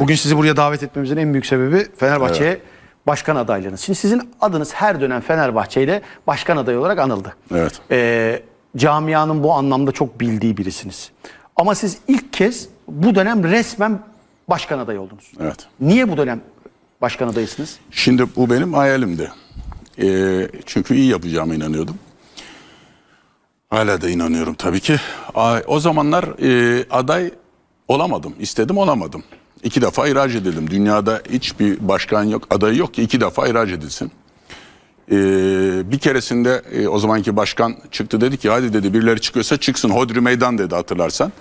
Bugün sizi buraya davet etmemizin en büyük sebebi Fenerbahçe'ye başkan adaylığınız. Şimdi sizin adınız her dönem Fenerbahçe ile başkan adayı olarak anıldı. Evet. Ee, camianın bu anlamda çok bildiği birisiniz. Ama siz ilk kez bu dönem resmen başkan adayı oldunuz. Evet. Niye bu dönem başkan adayısınız? Şimdi bu benim hayalimdi. Ee, çünkü iyi yapacağıma inanıyordum. Hala da inanıyorum tabii ki. O zamanlar e, aday olamadım. İstedim olamadım. İki defa ihraç edildim. Dünyada hiçbir başkan yok, adayı yok ki iki defa ihraç edilsin. Ee, bir keresinde e, o zamanki başkan çıktı dedi ki hadi dedi birileri çıkıyorsa çıksın hodri meydan dedi hatırlarsan.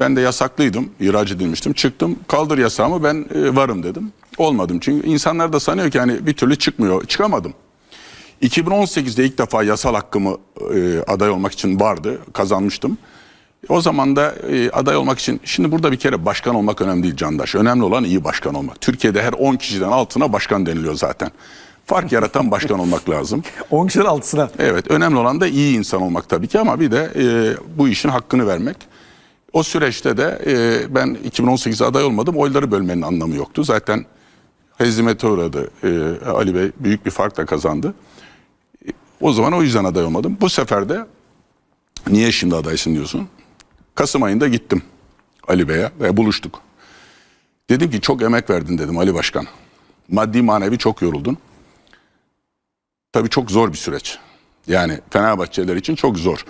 Ben de yasaklıydım, ihraç edilmiştim. Çıktım kaldır yasağımı ben e, varım dedim. Olmadım çünkü insanlar da sanıyor ki hani bir türlü çıkmıyor. Çıkamadım. 2018'de ilk defa yasal hakkımı e, aday olmak için vardı, kazanmıştım. O zaman da e, aday olmak için, şimdi burada bir kere başkan olmak önemli değil Candaş. Önemli olan iyi başkan olmak. Türkiye'de her 10 kişiden altına başkan deniliyor zaten. Fark yaratan başkan olmak lazım. 10 kişinin altısına. Evet, önemli olan da iyi insan olmak tabii ki ama bir de e, bu işin hakkını vermek. O süreçte de e, ben 2018'de aday olmadım. Oyları bölmenin anlamı yoktu. Zaten hezimete uğradı. E, Ali Bey büyük bir farkla kazandı. E, O zaman o yüzden aday olmadım. Bu sefer de niye şimdi adaysın diyorsun? Kasım ayında gittim Ali Bey'e ve buluştuk. Dedim ki çok emek verdin dedim Ali Başkan. Maddi manevi çok yoruldun. Tabii çok zor bir süreç. Yani Fenerbahçeliler için çok zor.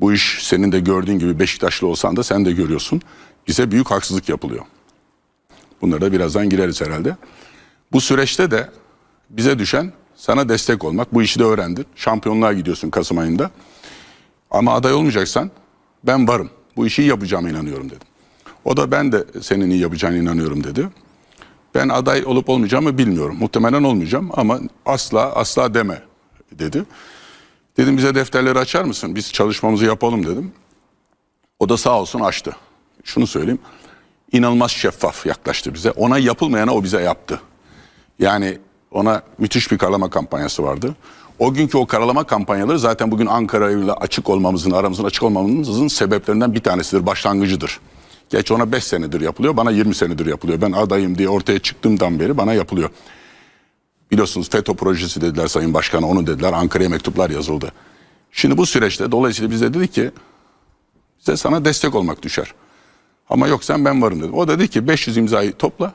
Bu iş senin de gördüğün gibi Beşiktaşlı olsan da sen de görüyorsun. Bize büyük haksızlık yapılıyor. Bunlara da birazdan gireriz herhalde. Bu süreçte de bize düşen sana destek olmak. Bu işi de öğrendin. Şampiyonluğa gidiyorsun Kasım ayında. Ama aday olmayacaksan ben varım. Bu işi yapacağıma inanıyorum dedim. O da ben de senin iyi yapacağına inanıyorum dedi. Ben aday olup olmayacağımı bilmiyorum. Muhtemelen olmayacağım ama asla asla deme dedi. Dedim bize defterleri açar mısın? Biz çalışmamızı yapalım dedim. O da sağ olsun açtı. Şunu söyleyeyim. İnanılmaz şeffaf yaklaştı bize. Ona yapılmayana o bize yaptı. Yani ona müthiş bir karalama kampanyası vardı. O günkü o karalama kampanyaları zaten bugün Ankara ile açık olmamızın, aramızın açık olmamızın sebeplerinden bir tanesidir, başlangıcıdır. Geç ona 5 senedir yapılıyor, bana 20 senedir yapılıyor. Ben adayım diye ortaya çıktığımdan beri bana yapılıyor. Biliyorsunuz FETÖ projesi dediler Sayın Başkan'a, onu dediler. Ankara'ya mektuplar yazıldı. Şimdi bu süreçte dolayısıyla bize dedi ki, bize sana destek olmak düşer. Ama yok sen ben varım dedim. O dedi ki 500 imzayı topla,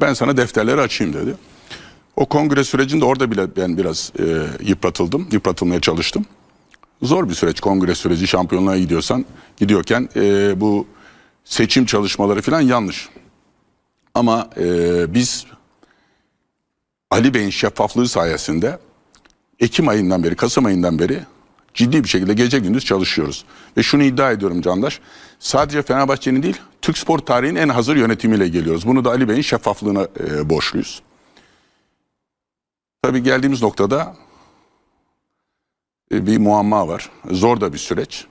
ben sana defterleri açayım dedi. O kongre sürecinde orada bile ben biraz e, yıpratıldım, yıpratılmaya çalıştım. Zor bir süreç kongre süreci, şampiyonluğa gidiyorsan, gidiyorken e, bu seçim çalışmaları falan yanlış. Ama e, biz Ali Bey'in şeffaflığı sayesinde Ekim ayından beri, Kasım ayından beri ciddi bir şekilde gece gündüz çalışıyoruz. Ve şunu iddia ediyorum Candaş, sadece Fenerbahçe'nin değil, Türk spor tarihinin en hazır yönetimiyle geliyoruz. Bunu da Ali Bey'in şeffaflığına e, borçluyuz. Tabii geldiğimiz noktada e, bir muamma var. Zor da bir süreç.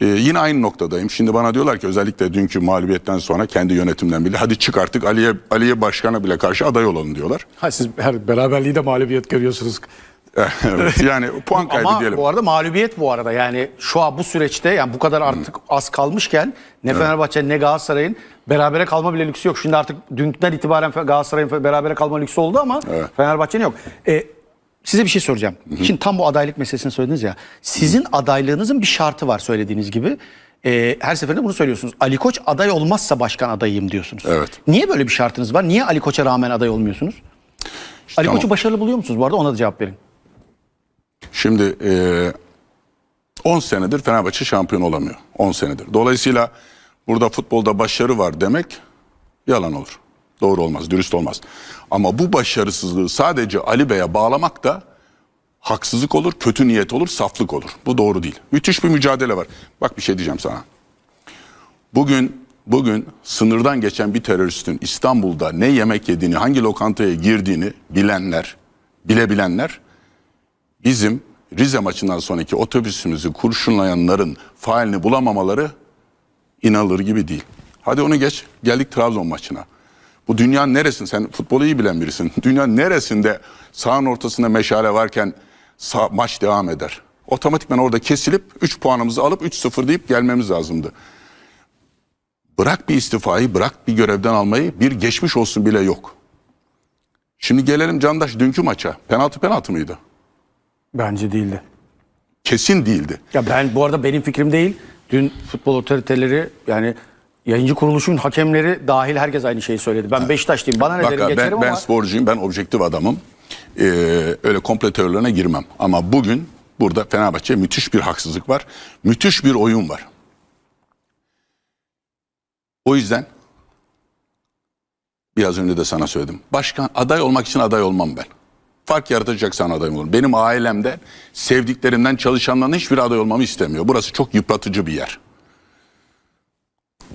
E, yine aynı noktadayım. Şimdi bana diyorlar ki özellikle dünkü mağlubiyetten sonra kendi yönetimden bile hadi çık artık Aliye Aliye Başkan'a bile karşı aday olalım diyorlar. Ha, siz her beraberliği de mağlubiyet görüyorsunuz. evet, yani puan kaybı Ama diyelim. bu arada mağlubiyet bu arada. Yani şu an bu süreçte yani bu kadar artık az kalmışken ne Fenerbahçe ne Galatasaray'ın berabere kalma bile lüksü yok. Şimdi artık dünkten itibaren Fe- Galatasaray'ın berabere kalma lüksü oldu ama Fenerbahçe'nin yok. E, size bir şey soracağım. Şimdi tam bu adaylık meselesini söylediniz ya. Sizin adaylığınızın bir şartı var söylediğiniz gibi. E, her seferinde bunu söylüyorsunuz. Ali Koç aday olmazsa başkan adayıyım diyorsunuz. Evet. Niye böyle bir şartınız var? Niye Ali Koç'a rağmen aday olmuyorsunuz? Ali. Koç'u başarılı buluyor musunuz bu arada? Ona da cevap verin. Şimdi e, 10 senedir Fenerbahçe şampiyon olamıyor. 10 senedir. Dolayısıyla burada futbolda başarı var demek yalan olur. Doğru olmaz, dürüst olmaz. Ama bu başarısızlığı sadece Ali Bey'e bağlamak da haksızlık olur, kötü niyet olur, saflık olur. Bu doğru değil. Müthiş bir mücadele var. Bak bir şey diyeceğim sana. Bugün bugün sınırdan geçen bir teröristin İstanbul'da ne yemek yediğini, hangi lokantaya girdiğini bilenler, bilebilenler bizim Rize maçından sonraki otobüsümüzü kurşunlayanların failini bulamamaları inanılır gibi değil. Hadi onu geç. Geldik Trabzon maçına. Bu dünyanın neresinde sen futbolu iyi bilen birisin. Dünyanın neresinde sahanın ortasında meşale varken sağ- maç devam eder. Otomatikman orada kesilip 3 puanımızı alıp 3-0 deyip gelmemiz lazımdı. Bırak bir istifayı, bırak bir görevden almayı, bir geçmiş olsun bile yok. Şimdi gelelim Candaş dünkü maça. Penaltı penaltı mıydı? Bence değildi. Kesin değildi. Ya ben bu arada benim fikrim değil. Dün futbol otoriteleri yani yayıncı kuruluşun hakemleri dahil herkes aynı şeyi söyledi. Ben Beşiktaşlıyım. Bana ne Bak derim abi, geçerim ben, ben ama sporcuyum, ben objektif adamım. Ee, öyle komple teorilerine girmem. Ama bugün burada Fenerbahçe müthiş bir haksızlık var. Müthiş bir oyun var. O yüzden biraz önce de sana söyledim. Başkan aday olmak için aday olmam ben. Fark yaratacaksan aday olurum. Benim ailemde sevdiklerimden çalışanların hiçbir aday olmamı istemiyor. Burası çok yıpratıcı bir yer.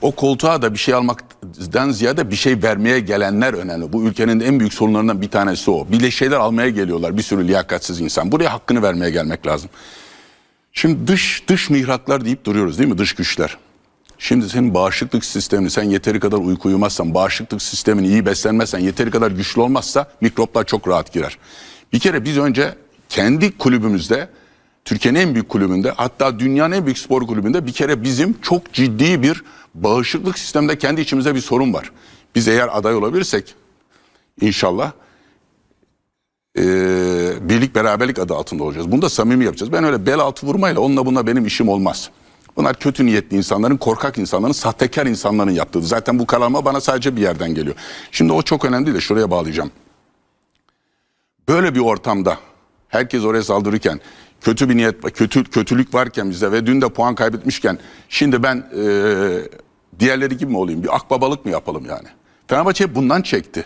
O koltuğa da bir şey almaktan ziyade bir şey vermeye gelenler önemli. Bu ülkenin en büyük sorunlarından bir tanesi o. Bir de şeyler almaya geliyorlar bir sürü liyakatsiz insan. Buraya hakkını vermeye gelmek lazım. Şimdi dış dış mihraklar deyip duruyoruz değil mi? Dış güçler. Şimdi senin bağışıklık sistemini sen yeteri kadar uyku uyumazsan, bağışıklık sistemin iyi beslenmezsen, yeteri kadar güçlü olmazsa mikroplar çok rahat girer. Bir kere biz önce kendi kulübümüzde, Türkiye'nin en büyük kulübünde, hatta dünyanın en büyük spor kulübünde bir kere bizim çok ciddi bir bağışıklık sisteminde kendi içimizde bir sorun var. Biz eğer aday olabilirsek inşallah eee, birlik beraberlik adı altında olacağız. Bunu da samimi yapacağız. Ben öyle bel altı vurmayla onunla bununla benim işim olmaz. Bunlar kötü niyetli insanların, korkak insanların, sahtekar insanların yaptığı. Zaten bu kararma bana sadece bir yerden geliyor. Şimdi o çok önemli de şuraya bağlayacağım. Böyle bir ortamda herkes oraya saldırırken, kötü bir niyet, kötü kötülük varken bize ve dün de puan kaybetmişken şimdi ben eee, diğerleri gibi mi olayım? Bir akbabalık mı yapalım yani? Fenerbahçe bundan çekti.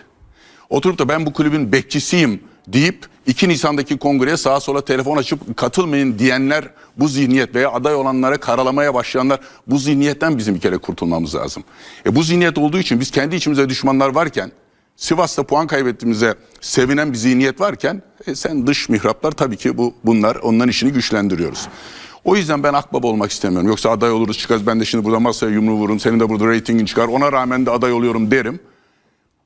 Oturup da ben bu kulübün bekçisiyim deyip 2 Nisan'daki kongreye sağa sola telefon açıp katılmayın diyenler bu zihniyet veya aday olanlara karalamaya başlayanlar bu zihniyetten bizim bir kere kurtulmamız lazım. E bu zihniyet olduğu için biz kendi içimize düşmanlar varken Sivas'ta puan kaybettiğimize sevinen bir zihniyet varken e sen dış mihraplar tabii ki bu bunlar onların işini güçlendiriyoruz. O yüzden ben akbaba olmak istemiyorum. Yoksa aday oluruz çıkarız ben de şimdi burada masaya yumruğu vururum. Senin de burada reytingin çıkar. Ona rağmen de aday oluyorum derim.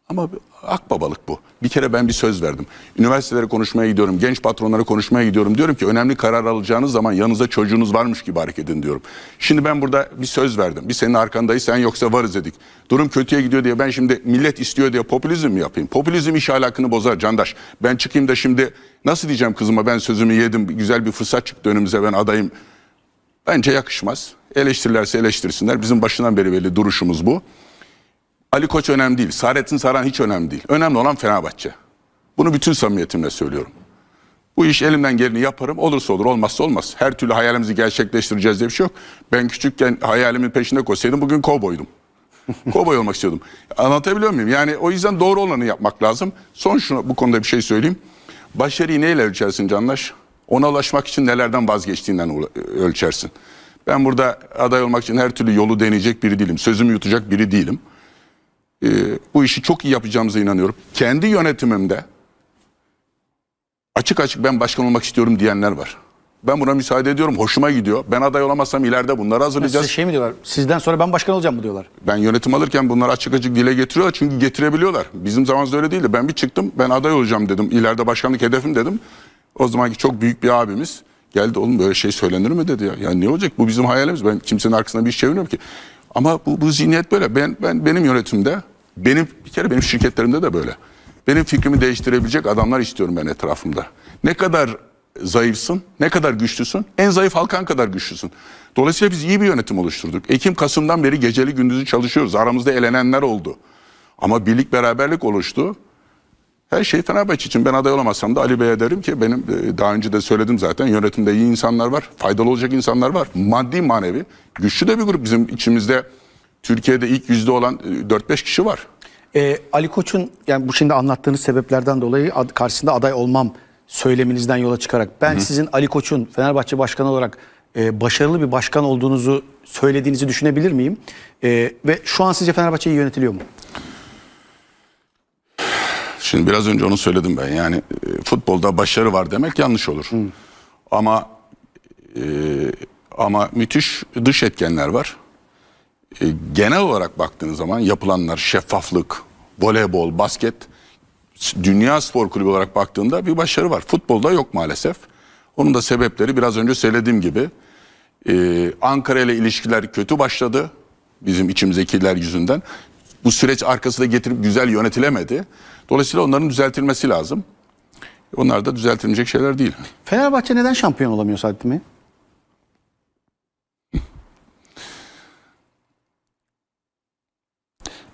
Ama akbabalık bu. Bir kere ben bir söz verdim. Üniversitelere konuşmaya gidiyorum, genç patronlara konuşmaya gidiyorum. Diyorum ki önemli karar alacağınız zaman yanınızda çocuğunuz varmış gibi hareket edin diyorum. Şimdi ben burada bir söz verdim. Biz senin arkandayız, sen yoksa varız dedik. Durum kötüye gidiyor diye ben şimdi millet istiyor diye popülizm mi yapayım? Popülizm iş ahlakını bozar Candaş. Ben çıkayım da şimdi nasıl diyeceğim kızıma ben sözümü yedim, güzel bir fırsat çıktı önümüze ben adayım. Bence yakışmaz. Eleştirirlerse eleştirsinler. Bizim başından beri belli duruşumuz bu. Ali Koç önemli değil. Saadettin Saran hiç önemli değil. Önemli olan Fenerbahçe. Bunu bütün samimiyetimle söylüyorum. Bu iş elimden geleni yaparım. Olursa olur, olmazsa olmaz. Her türlü hayalimizi gerçekleştireceğiz diye bir şey yok. Ben küçükken hayalimin peşinde koşsaydım bugün kovboydum. Kovboy olmak istiyordum. Anlatabiliyor muyum? Yani o yüzden doğru olanı yapmak lazım. Son şunu bu konuda bir şey söyleyeyim. Başarıyı neyle ölçersin Canlaş? Ona ulaşmak için nelerden vazgeçtiğinden ölçersin. Ben burada aday olmak için her türlü yolu deneyecek biri değilim. Sözümü yutacak biri değilim. Ee, bu işi çok iyi yapacağımıza inanıyorum. Kendi yönetimimde açık açık ben başkan olmak istiyorum diyenler var. Ben buna müsaade ediyorum. Hoşuma gidiyor. Ben aday olamazsam ileride bunları size hazırlayacağız. şey mi diyorlar? Sizden sonra ben başkan olacağım mı diyorlar? Ben yönetim alırken bunları açık açık dile getiriyorlar. Çünkü getirebiliyorlar. Bizim zamanımızda öyle değildi. Ben bir çıktım. Ben aday olacağım dedim. İleride başkanlık hedefim dedim. O zamanki çok büyük bir abimiz geldi oğlum böyle şey söylenir mi dedi ya. Ya ne olacak bu bizim hayalimiz. Ben kimsenin arkasında bir iş çevirmiyorum ki. Ama bu, bu zihniyet böyle. Ben, ben benim yönetimde benim bir kere benim şirketlerimde de böyle. Benim fikrimi değiştirebilecek adamlar istiyorum ben etrafımda. Ne kadar zayıfsın, ne kadar güçlüsün, en zayıf halkan kadar güçlüsün. Dolayısıyla biz iyi bir yönetim oluşturduk. Ekim, Kasım'dan beri geceli gündüzü çalışıyoruz. Aramızda elenenler oldu. Ama birlik beraberlik oluştu. Her şey Fenerbahçe için. Ben aday olamazsam da Ali Bey'e derim ki benim e, daha önce de söyledim zaten yönetimde iyi insanlar var. Faydalı olacak insanlar var. Maddi manevi. Güçlü de bir grup bizim içimizde. Türkiye'de ilk yüzde olan e, 4-5 kişi var. Ee, Ali Koç'un yani bu şimdi anlattığınız sebeplerden dolayı ad- karşısında aday olmam söyleminizden yola çıkarak ben sizin Ali Koç'un Fenerbahçe başkanı olarak e, başarılı bir başkan olduğunuzu söylediğinizi düşünebilir miyim? E, ve şu an sizce Fenerbahçe iyi yönetiliyor mu? Şimdi biraz önce onu söyledim ben. Yani e, futbolda başarı var demek yanlış olur. Ama e, ama müthiş dış etkenler var. E, genel olarak baktığınız zaman yapılanlar şeffaflık, voleybol, basket dünya spor kulübü olarak baktığında bir başarı var. Futbolda yok maalesef. Onun da sebepleri biraz önce söylediğim gibi e, Ankara ile ilişkiler kötü başladı. Bizim içimizdekiler yüzünden. Bu süreç arkasında getirip güzel yönetilemedi. Dolayısıyla onların düzeltilmesi lazım. Onlar da düzeltilecek şeyler değil. Fenerbahçe neden şampiyon olamıyor Saadettin Bey?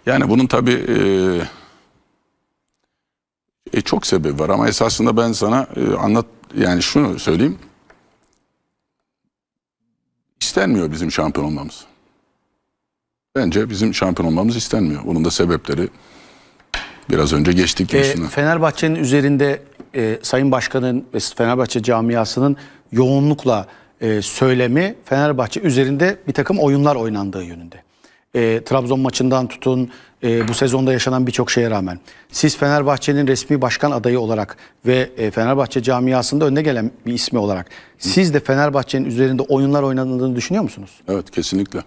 Yani bunun tabii e, e, çok sebebi var ama esasında ben sana e, anlat yani şunu söyleyeyim. İstenmiyor bizim şampiyon olmamız. Bence bizim şampiyon olmamız istenmiyor. Bunun da sebepleri biraz önce geçtik. E. Fenerbahçe'nin üzerinde e, Sayın Başkan'ın ve Fenerbahçe camiasının yoğunlukla e, söylemi Fenerbahçe üzerinde bir takım oyunlar oynandığı yönünde. E, Trabzon maçından tutun e, bu sezonda yaşanan birçok şeye rağmen siz Fenerbahçe'nin resmi başkan adayı olarak ve e, Fenerbahçe camiasında önde gelen bir ismi olarak siz de Fenerbahçe'nin üzerinde oyunlar oynandığını düşünüyor musunuz? Evet kesinlikle.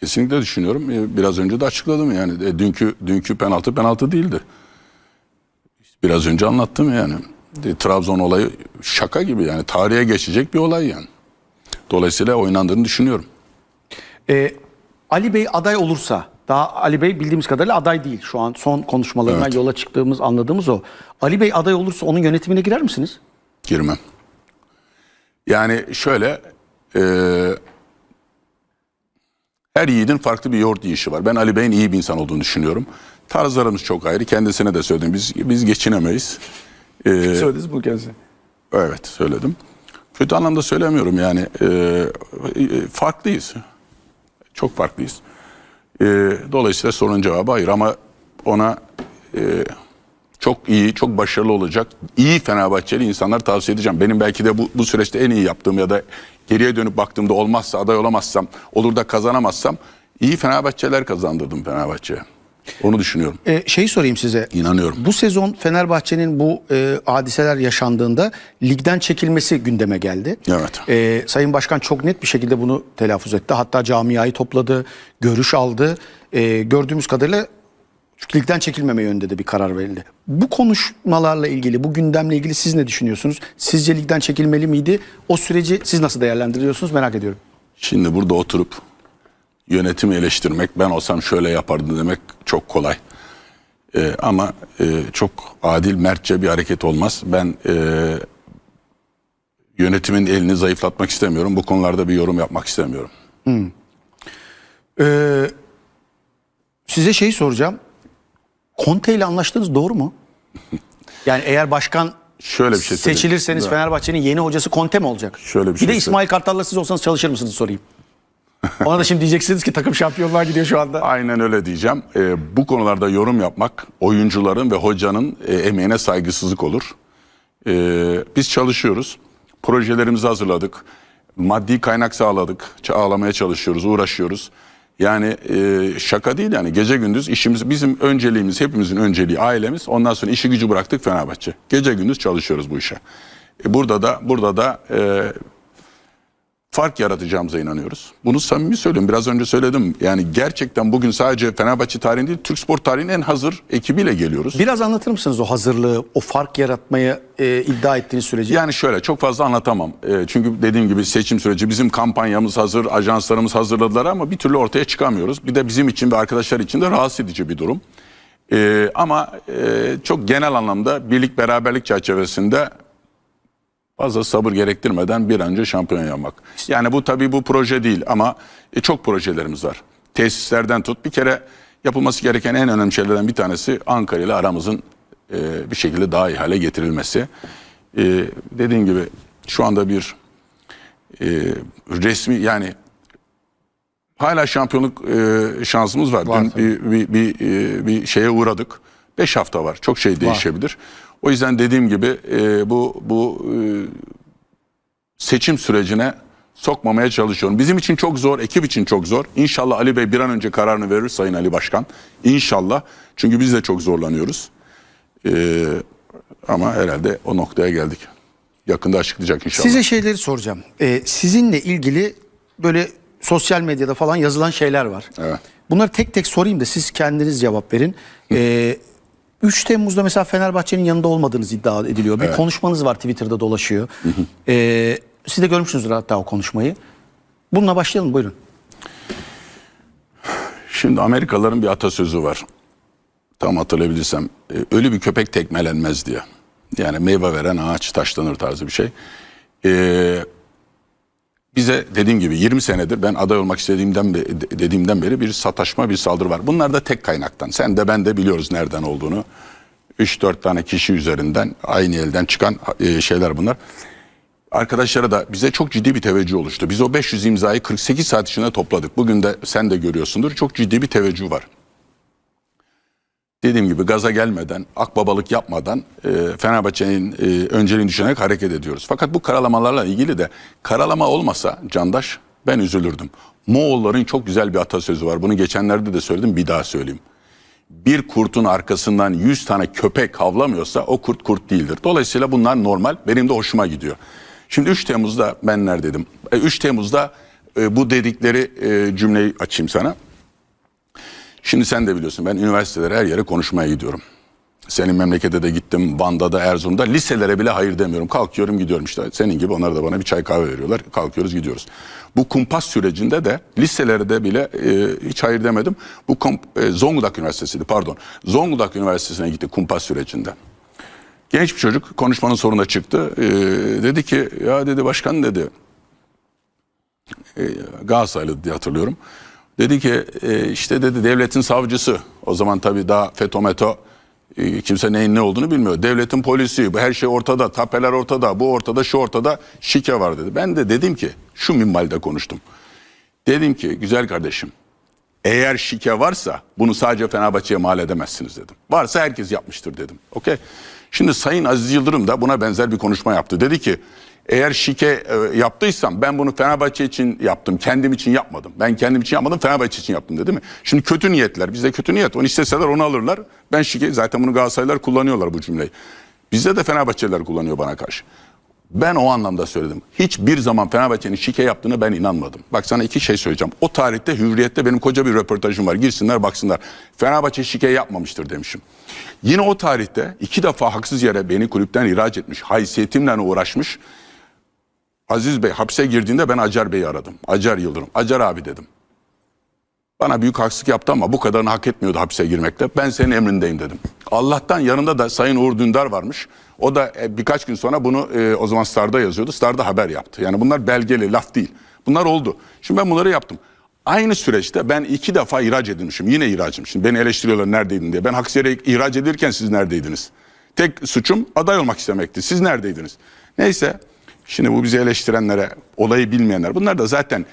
Kesinlikle düşünüyorum. Ee, Biraz önce de açıkladım yani. E, Dünkü dünkü penaltı penaltı değildi. Biraz önce anlattım yani. E, Trabzon olayı şaka gibi yani. Tarihe geçecek bir olay yani. Dolayısıyla oynandığını düşünüyorum. Ee, Ali Bey aday olursa, daha Ali Bey bildiğimiz kadarıyla aday değil. Şu an son konuşmalarından Evet. yola çıktığımız, anladığımız o. Ali Bey aday olursa onun yönetimine girer misiniz? Girmem. Yani şöyle e, her yiğidin farklı bir yoğurt yiyişi var. Ben Ali Bey'in iyi bir insan olduğunu düşünüyorum. Tarzlarımız çok ayrı. Kendisine de söyledim. Biz biz geçinemeyiz. E, Söylediniz bu kendisi. Evet söyledim. Kötü anlamda söylemiyorum yani e, e, farklıyız. Çok farklıyız. E, dolayısıyla sorunun cevabı hayır ama ona e, çok iyi, çok başarılı olacak iyi Fenerbahçeli insanlar tavsiye edeceğim. Benim belki de bu, bu süreçte en iyi yaptığım ya da geriye dönüp baktığımda olmazsa aday olamazsam, olur da kazanamazsam iyi Fenerbahçeler kazandırdım Fenerbahçe'ye. Onu düşünüyorum. Ee, şeyi sorayım size. İnanıyorum. Bu sezon Fenerbahçe'nin bu e, hadiseler yaşandığında ligden çekilmesi gündeme geldi. Evet. Ee, Sayın Başkan çok net bir şekilde bunu telaffuz etti. Hatta camiayı topladı, görüş aldı. Ee, gördüğümüz kadarıyla ligden çekilmeme yönünde de bir karar verildi. Bu konuşmalarla ilgili, bu gündemle ilgili siz ne düşünüyorsunuz? Sizce ligden çekilmeli miydi? O süreci siz nasıl değerlendiriyorsunuz merak ediyorum. Şimdi burada oturup yönetimi eleştirmek, ben olsam şöyle yapardım demek çok kolay. Ee, ama e, çok adil, mertçe bir hareket olmaz. Ben e, yönetimin elini zayıflatmak istemiyorum. Bu konularda bir yorum yapmak istemiyorum. Ee, size şeyi soracağım. Conte ile anlaştınız doğru mu? Yani eğer başkan Şöyle bir şey söyleyeyim. seçilirseniz Fenerbahçe'nin yeni hocası Conte mi olacak? Şöyle bir bir şey de İsmail Kartal'la siz olsanız çalışır mısınız sorayım. Ona da şimdi diyeceksiniz ki takım şampiyonluğa gidiyor şu anda. Aynen öyle diyeceğim. Ee, bu konularda yorum yapmak oyuncuların ve hocanın e, emeğine saygısızlık olur. Ee, biz çalışıyoruz. Projelerimizi hazırladık. Maddi kaynak sağladık. Sağlamaya çalışıyoruz, uğraşıyoruz. Yani e, şaka değil yani gece gündüz işimiz bizim önceliğimiz hepimizin önceliği ailemiz. Ondan sonra işi gücü bıraktık Fenerbahçe. Gece gündüz çalışıyoruz bu işe. E, burada da burada da e, fark yaratacağımıza inanıyoruz. Bunu samimi söylüyorum. Biraz önce söyledim. Yani gerçekten bugün sadece Fenerbahçe tarihinde değil, Türk spor tarihinin en hazır ekibiyle geliyoruz. Biraz anlatır mısınız o hazırlığı, o fark yaratmayı e, iddia ettiğiniz süreci? Yani şöyle çok fazla anlatamam. E, çünkü dediğim gibi seçim süreci bizim kampanyamız hazır, ajanslarımız hazırladılar ama bir türlü ortaya çıkamıyoruz. Bir de bizim için ve arkadaşlar için de rahatsız edici bir durum. E, ama e, çok genel anlamda birlik beraberlik çerçevesinde fazla sabır gerektirmeden bir an önce şampiyon yapmak. Yani bu tabii bu proje değil ama e, çok projelerimiz var. Tesislerden tut bir kere yapılması gereken en önemli şeylerden bir tanesi Ankara ile aramızın e, bir şekilde daha iyi hale getirilmesi. E, dediğim gibi şu anda bir e, resmi yani hala şampiyonluk e, şansımız var. Var Dün bir, bir, bir, e, bir şeye uğradık. 5 hafta var. Çok şey değişebilir. O yüzden dediğim gibi e, bu bu e, seçim sürecine sokmamaya çalışıyorum. Bizim için çok zor, ekip için çok zor. İnşallah Ali Bey bir an önce kararını verir Sayın Ali Başkan. İnşallah. Çünkü biz de çok zorlanıyoruz. E, ama herhalde o noktaya geldik. Yakında açıklayacak inşallah. Size şeyleri soracağım. Ee, sizinle ilgili böyle sosyal medyada falan yazılan şeyler var. Evet. Bunları tek tek sorayım da siz kendiniz cevap verin. Ee, 3 Temmuz'da mesela Fenerbahçe'nin yanında olmadığınız iddia ediliyor. Bir konuşmanız var Twitter'da dolaşıyor. Ee, siz de görmüşsünüzdür hatta o konuşmayı. Bununla başlayalım buyurun. Şimdi Amerikalıların bir atasözü var. Tam hatırlayabilirsem. e, Ölü bir köpek tekmelenmez diye. Yani meyve veren ağaç taşlanır tarzı bir şey. Ee, bize dediğim gibi 20 senedir ben aday olmak istediğimden dediğimden beri bir sataşma bir saldırı var. Bunlar da tek kaynaktan. Sen de ben de biliyoruz nereden olduğunu. 3-4 tane kişi üzerinden aynı elden çıkan e, şeyler bunlar. Arkadaşlara da bize çok ciddi bir teveccüh oluştu. Biz o 500 imzayı 48 saat içinde topladık. Bugün de sen de görüyorsundur. Çok ciddi bir teveccüh var. Dediğim gibi gaza gelmeden, akbabalık yapmadan e, Fenerbahçe'nin e, önceliğini düşünerek hareket ediyoruz. Fakat bu karalamalarla ilgili de karalama olmasa Candaş ben üzülürdüm. Moğolların çok güzel bir atasözü var. Bunu geçenlerde de söyledim bir daha söyleyeyim. Bir kurtun arkasından 100 tane köpek havlamıyorsa o kurt kurt değildir. Dolayısıyla bunlar normal. Benim de hoşuma gidiyor. Şimdi 3 Temmuz'da ben neredeydim? E, 3 Temmuz'da e, bu dedikleri e, cümleyi açayım sana. Şimdi sen de biliyorsun ben üniversitelere her yere konuşmaya gidiyorum. Senin memlekete de gittim, Van'da da, Erzurum'da. Liselere bile hayır demiyorum. Kalkıyorum gidiyorum işte. Senin gibi onlar da bana bir çay kahve veriyorlar. Kalkıyoruz gidiyoruz. Bu kumpas sürecinde de liselere de bile e, hiç hayır demedim. Bu e, Zonguldak Üniversitesi'ydi pardon. Zonguldak Üniversitesi'ne gitti kumpas sürecinde. Genç bir çocuk konuşmanın sonunda çıktı. E, dedi ki ya dedi başkan dedi e, Galatasaraylı diye hatırlıyorum. Dedi ki e, işte dedi devletin savcısı o zaman tabii daha FETÖ METO e, kimse neyin ne olduğunu bilmiyor. Devletin polisi bu her şey ortada tapeler ortada bu ortada şu ortada şike var dedi. Ben de dedim ki şu minvalde konuştum. Dedim ki güzel kardeşim eğer şike varsa bunu sadece Fenerbahçe'ye mal edemezsiniz dedim. Varsa herkes yapmıştır dedim. Okey. Şimdi Sayın Aziz Yıldırım da buna benzer bir konuşma yaptı. Dedi ki eğer şike e, yaptıysam ben bunu Fenerbahçe için yaptım. Kendim için yapmadım. Ben kendim için yapmadım Fenerbahçe için yaptım dedi mi? Şimdi kötü niyetler bizde kötü niyet. Onu isteseler onu alırlar. Ben şike zaten bunu Galatasaraylılar kullanıyorlar bu cümleyi. Bizde de Fenerbahçeliler kullanıyor bana karşı. Ben o anlamda söyledim. Hiçbir zaman Fenerbahçe'nin şike yaptığını ben inanmadım. Bak sana iki şey söyleyeceğim. O tarihte Hürriyet'te benim koca bir röportajım var. Girsinler baksınlar. Fenerbahçe şike yapmamıştır demişim. Yine o tarihte iki defa haksız yere beni kulüpten ihraç etmiş. Haysiyetimle uğraşmış. Aziz Bey hapse girdiğinde ben Acar Bey'i aradım. Acar Yıldırım. Acar abi dedim. Bana büyük haksızlık yaptı ama bu kadarını hak etmiyordu hapse girmekte. Ben senin emrindeyim dedim. Allah'tan yanında da Sayın Uğur Dündar varmış. O da e, birkaç gün sonra bunu e, o zaman Star'da yazıyordu. Star'da haber yaptı. Yani bunlar belgeli, laf değil. Bunlar oldu. Şimdi ben bunları yaptım. Aynı süreçte ben iki defa ihraç edilmişim. Yine ihracım. Şimdi beni eleştiriyorlar neredeydin diye. Ben haksız yere ihraç edilirken siz neredeydiniz? Tek suçum aday olmak istemekti. Siz neredeydiniz? Neyse. Şimdi bu bizi eleştirenlere, olayı bilmeyenler. Bunlar da zaten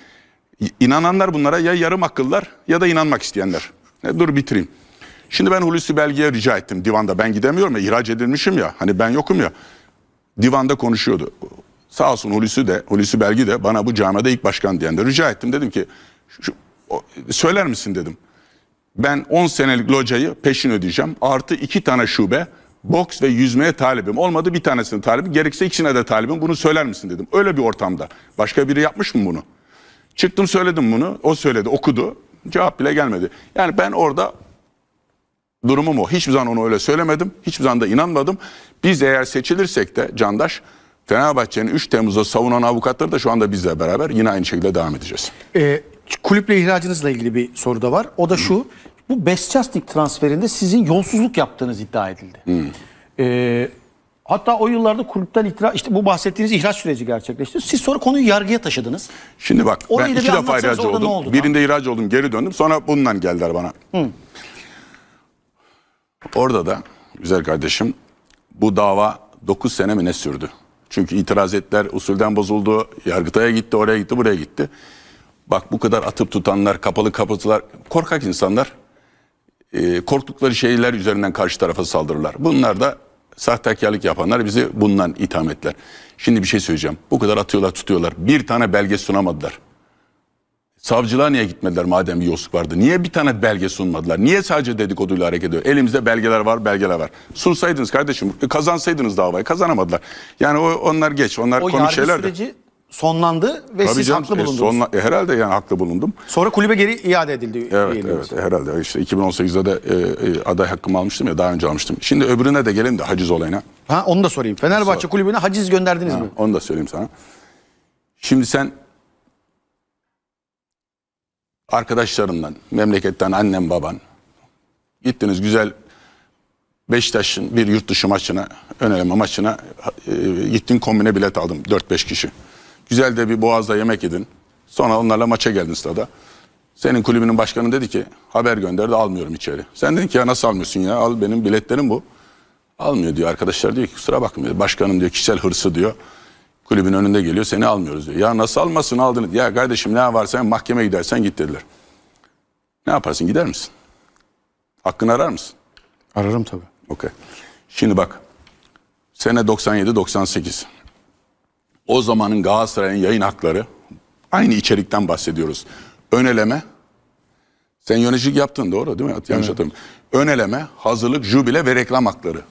inananlar bunlara ya yarım akıllar ya da inanmak isteyenler. Ne, dur bitireyim. Şimdi ben Hulusi Belge'ye rica ettim divanda. Ben gidemiyorum ya ihraç edilmişim ya. Hani ben yokum ya. Divanda konuşuyordu. Sağ olsun Hulusi de, Hulusi Belgi de bana bu camiada ilk başkan diyen de rica ettim. Dedim ki şu, söyler misin dedim. Ben 10 senelik locayı peşin ödeyeceğim. Artı iki tane şube boks ve yüzmeye talibim. Olmadı bir tanesini talibim. Gerekse ikisine de talibim. Bunu söyler misin dedim. Öyle bir ortamda. Başka biri yapmış mı bunu? Çıktım söyledim bunu. O söyledi, okudu. Cevap bile gelmedi. Yani ben orada durumum o. Hiçbir zaman onu öyle söylemedim. Hiçbir zaman da inanmadım. Biz eğer seçilirsek de Candaş Fenerbahçe'nin 3 Temmuz'da savunan avukatları da şu anda bizle beraber yine aynı şekilde devam edeceğiz. Ee, kulüple ihracınızla ilgili bir soru da var. O da şu. Bu Besçasnik transferinde sizin yolsuzluk yaptığınız iddia edildi. Ee, hatta o yıllarda kulüpten itira işte bu bahsettiğiniz ihraç süreci gerçekleşti. Siz sonra konuyu yargıya taşıdınız. Şimdi bak Orayı ben iki defa ihraç oldum. oldu? Birinde ihraç oldum geri döndüm. Sonra bundan geldiler bana. Orada da güzel kardeşim bu dava 9 sene mi ne sürdü? Çünkü itiraz ettiler, usulden bozuldu, yargıtaya gitti, oraya gitti, buraya gitti. Bak bu kadar atıp tutanlar, kapalı kapıtılar, korkak insanlar e, korktukları şeyler üzerinden karşı tarafa saldırırlar. Bunlar da sahtekarlık yapanlar bizi bundan itham ettiler. Şimdi bir şey söyleyeceğim. Bu kadar atıyorlar tutuyorlar. Bir tane belge sunamadılar. Savcılığa niye gitmediler madem bir yolsuzluk vardı? Niye bir tane belge sunmadılar? Niye sadece dedikoduyla hareket ediyor? Elimizde belgeler var, belgeler var. Sunsaydınız kardeşim, e, kazansaydınız davayı kazanamadılar. Yani o, onlar geç, onlar O yargı şeyler de. süreci sonlandı ve Tabii siz canım, haklı e, bulundunuz. sonla- e, herhalde yani haklı bulundum. Sonra kulübe geri iade edildi. Evet, evet herhalde. İşte 2018'de de e, e, aday hakkımı almıştım ya daha önce almıştım. Şimdi öbürüne de gelelim de haciz olayına. Ha, onu da sorayım. Fenerbahçe kulübüne haciz gönderdiniz mi? Onu da söyleyeyim sana. Şimdi sen arkadaşlarından, memleketten annen baban gittiniz güzel Beşiktaş'ın bir yurt dışı maçına, ön eleme maçına e, gittin kombine bilet aldım 4-5 kişi. Güzel de bir boğazda yemek yedin. Sonra onlarla maça geldin stada. Senin kulübünün başkanı dedi ki haber gönderdi almıyorum içeri. Sen dedin ki ya nasıl almıyorsun ya al benim biletlerim bu. Almıyor diyor arkadaşlar diyor ki kusura bakma başkanım diyor kişisel hırsı diyor. Kulübün önünde geliyor seni almıyoruz diyor. Ya nasıl almasın aldın. Ya kardeşim ne varsa mahkemeye gidersen git dediler. Ne yaparsın gider misin? Hakkını arar mısın? Ararım tabii. Okey. Şimdi bak. Sene 97-98. O zamanın Galatasaray'ın yayın hakları aynı içerikten bahsediyoruz. Ön eleme sen yöneticilik yaptın doğru değil mi? Yanlış hatırlamıyorum. Ön eleme, hazırlık, jubile ve reklam hakları.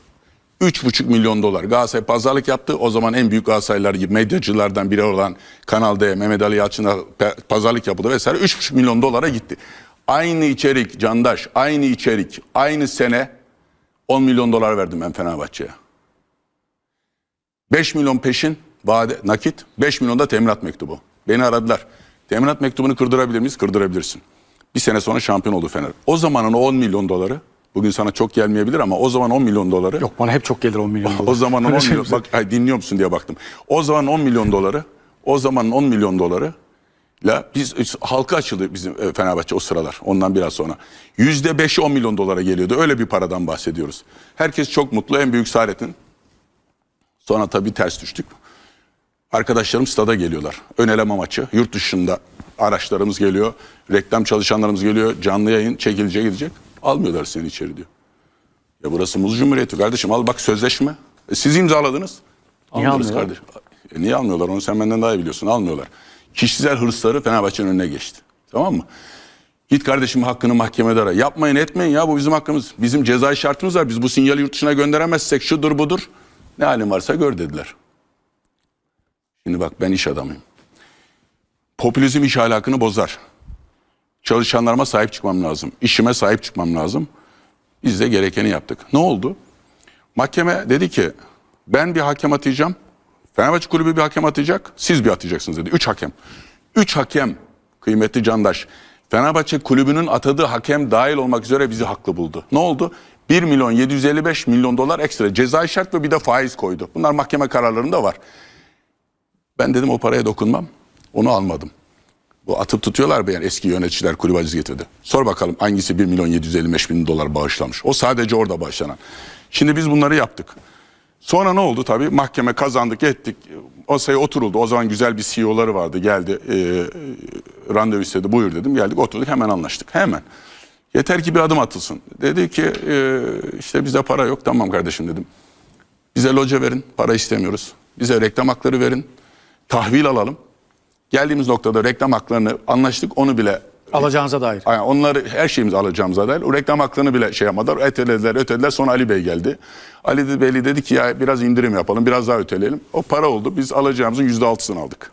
3,5 milyon dolar. Galatasaray pazarlık yaptı. O zaman en büyük Galatasaraylar gibi medyacılardan biri olan Kanal D, Mehmet Ali Yalçın'a pazarlık yapıldı vesaire. 3,5 milyon dolara gitti. Aynı içerik Candaş, aynı içerik, aynı sene 10 milyon dolar verdim ben Fenerbahçe'ye. 5 milyon peşin vade nakit, 5 milyon da teminat mektubu. Beni aradılar. Teminat mektubunu kırdırabilir miyiz? Kırdırabilirsin. Bir sene sonra şampiyon oldu Fener. O zamanın o 10 milyon doları, bugün sana çok gelmeyebilir ama o zaman 10 milyon doları. Yok bana hep çok gelir 10 milyon dolar. O zamanın 10 Öyle şey milyon, mi? bak ay, dinliyor musun diye baktım. O zaman 10 milyon doları, o zamanın 10 milyon doları la biz halka açıldı bizim e, Fenerbahçe o sıralar ondan biraz sonra. Yüzde beşi 10 milyon dolara geliyordu. Öyle bir paradan bahsediyoruz. Herkes çok mutlu. En büyük Saadet'in. Sonra tabii ters düştük. Arkadaşlarım stada geliyorlar. Ön eleme maçı. Yurt dışında araçlarımız geliyor. Reklam çalışanlarımız geliyor. Canlı yayın çekilecek gidecek. Almıyorlar seni içeri diyor. Ya burası Muz Cumhuriyeti kardeşim. Al bak sözleşme. E, siz imzaladınız. Niye Almıyoruz almıyorlar? kardeşim. E, niye almıyorlar? Onu sen benden daha iyi biliyorsun. Almıyorlar. Kişisel hırsları Fenerbahçe'nin önüne geçti. Tamam mı? Git kardeşim hakkını mahkemede ara. Yapmayın etmeyin ya bu bizim hakkımız. Bizim cezai şartımız var. Biz bu sinyali yurt dışına gönderemezsek şudur budur. Ne halin varsa gör dediler. Şimdi bak ben iş adamıyım. Popülizm iş ahlakını bozar. Çalışanlarıma sahip çıkmam lazım. İşime sahip çıkmam lazım. Biz de gerekeni yaptık. Ne oldu? Mahkeme dedi ki ben bir hakem atayacağım. Fenerbahçe kulübü bir hakem atacak. Siz bir atacaksınız dedi. Üç hakem. Üç hakem kıymetli Candaş. Fenerbahçe kulübünün atadığı hakem dahil olmak üzere bizi haklı buldu. Ne oldu? 1 milyon 755 milyon dolar ekstra cezai şart ve bir de faiz koydu. Bunlar mahkeme kararlarında var. Ben dedim o paraya dokunmam. Onu almadım. Bu atıp tutuyorlar be eski yöneticiler kulüp aciz getirdi. Sor bakalım hangisi 1 milyon 755 bin dolar bağışlamış. O sadece orada bağışlanan. Şimdi biz bunları yaptık. Sonra ne oldu tabii mahkeme kazandık ettik. O sayı oturuldu. O zaman güzel bir CEO'ları vardı geldi e, e, randevu istedi buyur dedim geldik oturduk hemen anlaştık hemen. Yeter ki bir adım atılsın. Dedi ki e, işte bize para yok tamam kardeşim dedim. Bize loca verin para istemiyoruz. Bize reklam hakları verin. Tahvil alalım. Geldiğimiz noktada reklam haklarını anlaştık onu bile Alacağınıza dair. yani onları her şeyimizi alacağımıza dair o reklam haklarını bile şey yapmadılar. Ötelediler ötelediler sonra Ali Bey geldi. Ali Bey dedi ki ya biraz indirim yapalım biraz daha öteleyelim. O para oldu biz alacağımızın yüzde altısını aldık.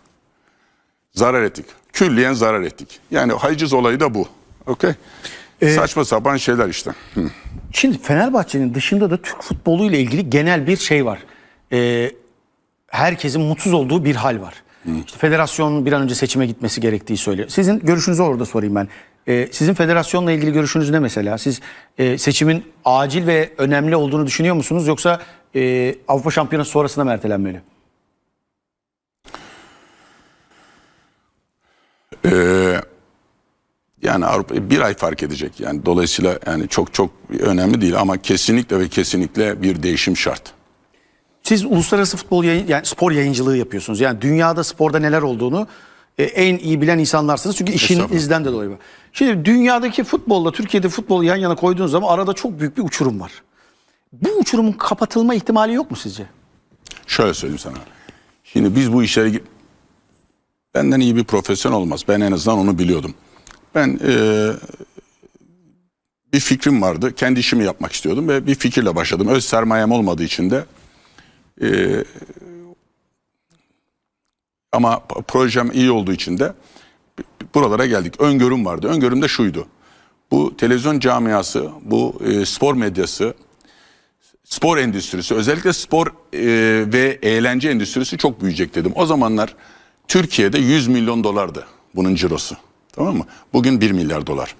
Zarar ettik. Külliyen zarar ettik. Yani haciz olayı da bu. Okey. Saçma sapan şeyler işte. Hı. Şimdi Fenerbahçe'nin dışında da Türk futbolu ile ilgili genel bir şey var. Ee, herkesin mutsuz olduğu bir hal var. İşte federasyonun bir an önce seçime gitmesi gerektiği söylüyor. Sizin görüşünüzü orada sorayım ben. Ee, sizin federasyonla ilgili görüşünüz ne mesela? Siz e, seçimin acil ve önemli olduğunu düşünüyor musunuz? Yoksa e, Avrupa Şampiyonası sonrasında mı ertelenmeli? Ee, yani Avrupa bir ay fark edecek. Yani dolayısıyla yani çok çok önemli değil ama kesinlikle ve kesinlikle bir değişim şart. Siz uluslararası futbol yayın, yani spor yayıncılığı yapıyorsunuz. Yani dünyada sporda neler olduğunu e, en iyi bilen insanlarsınız. Çünkü işinizden de dolayı. Şimdi dünyadaki futbolla Türkiye'de futbolu yan yana koyduğunuz zaman arada çok büyük bir uçurum var. Bu uçurumun kapatılma ihtimali yok mu sizce? Şöyle söyleyeyim sana. Şimdi biz bu işlere gi- benden iyi bir profesyonel olmaz. Ben en azından onu biliyordum. Ben eee, bir fikrim vardı. Kendi işimi yapmak istiyordum ve bir fikirle başladım. Öz sermayem olmadığı için de eee, ama projem iyi olduğu için de buralara geldik. Öngörüm vardı. Öngörüm de şuydu. Bu televizyon camiası, bu eee, spor medyası, spor endüstrisi özellikle spor e, ve eğlence endüstrisi çok büyüyecek dedim. O zamanlar Türkiye'de 100 milyon dolardı bunun cirosu. Tamam mı? Bugün 1 milyar dolar.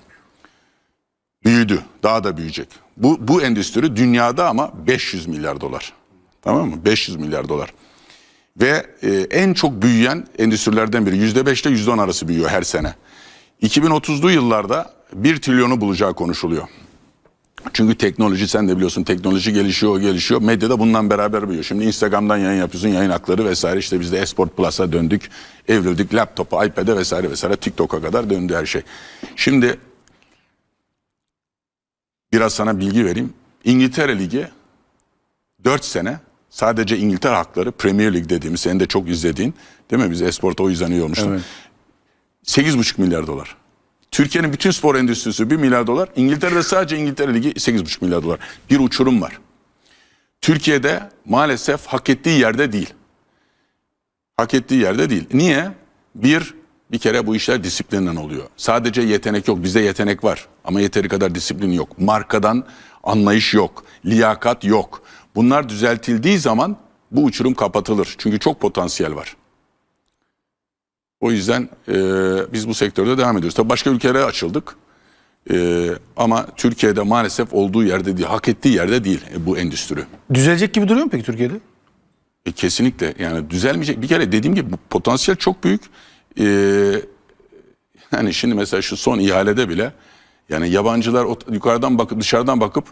Büyüdü. Daha da büyüyecek. Bu, bu endüstri dünyada ama 500 milyar dolar. Tamam mı? 500 milyar dolar. Ve e, en çok büyüyen endüstrilerden biri. %5 ile %10 arası büyüyor her sene. 2030'lu yıllarda 1 trilyonu bulacağı konuşuluyor. Çünkü teknoloji sen de biliyorsun teknoloji gelişiyor gelişiyor. Medyada bundan beraber büyüyor. Şimdi Instagram'dan yayın yapıyorsun yayın hakları vesaire işte biz de Esport Plus'a döndük. Evrildik laptopa, iPad'e vesaire vesaire TikTok'a kadar döndü her şey. Şimdi biraz sana bilgi vereyim. İngiltere Ligi 4 sene sadece İngiltere hakları Premier Lig dediğimiz senin de çok izlediğin değil mi? Biz Esport'a o yüzden iyi olmuştuk. Evet. 8,5 milyar dolar. Türkiye'nin bütün spor endüstrisi 1 milyar dolar. İngiltere'de sadece İngiltere Ligi 8,5 milyar dolar. Bir uçurum var. Türkiye'de maalesef hak ettiği yerde değil. Hak ettiği yerde değil. Niye? Bir, bir kere bu işler disiplinle oluyor. Sadece yetenek yok. Bizde yetenek var. Ama yeteri kadar disiplin yok. Markadan anlayış yok. Liyakat yok. Bunlar düzeltildiği zaman bu uçurum kapatılır. Çünkü çok potansiyel var. O yüzden e, biz bu sektörde devam ediyoruz. Tabii başka ülkelere açıldık. E, ama Türkiye'de maalesef olduğu yerde değil, hak ettiği yerde değil e, bu endüstri. Düzelecek gibi duruyor mu peki Türkiye'de? E, kesinlikle yani düzelmeyecek. Bir kere dediğim gibi bu potansiyel çok büyük. E, yani şimdi mesela şu son ihalede bile yani yabancılar yukarıdan bakıp dışarıdan bakıp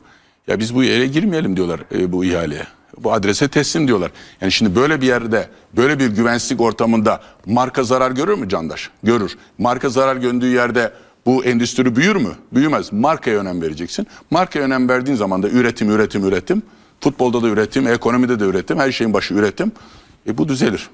ya biz bu yere girmeyelim diyorlar e, bu ihaleye. Bu adrese teslim diyorlar. Yani şimdi böyle bir yerde böyle bir güvensizlik ortamında marka zarar görür mü Candaş? Görür. Marka zarar gördüğü yerde bu endüstri büyür mü? Büyümez. Markaya önem vereceksin. Markaya önem verdiğin zaman da üretim, üretim, üretim. Futbolda da üretim, ekonomide de üretim. Her şeyin başı üretim. E bu düzelir.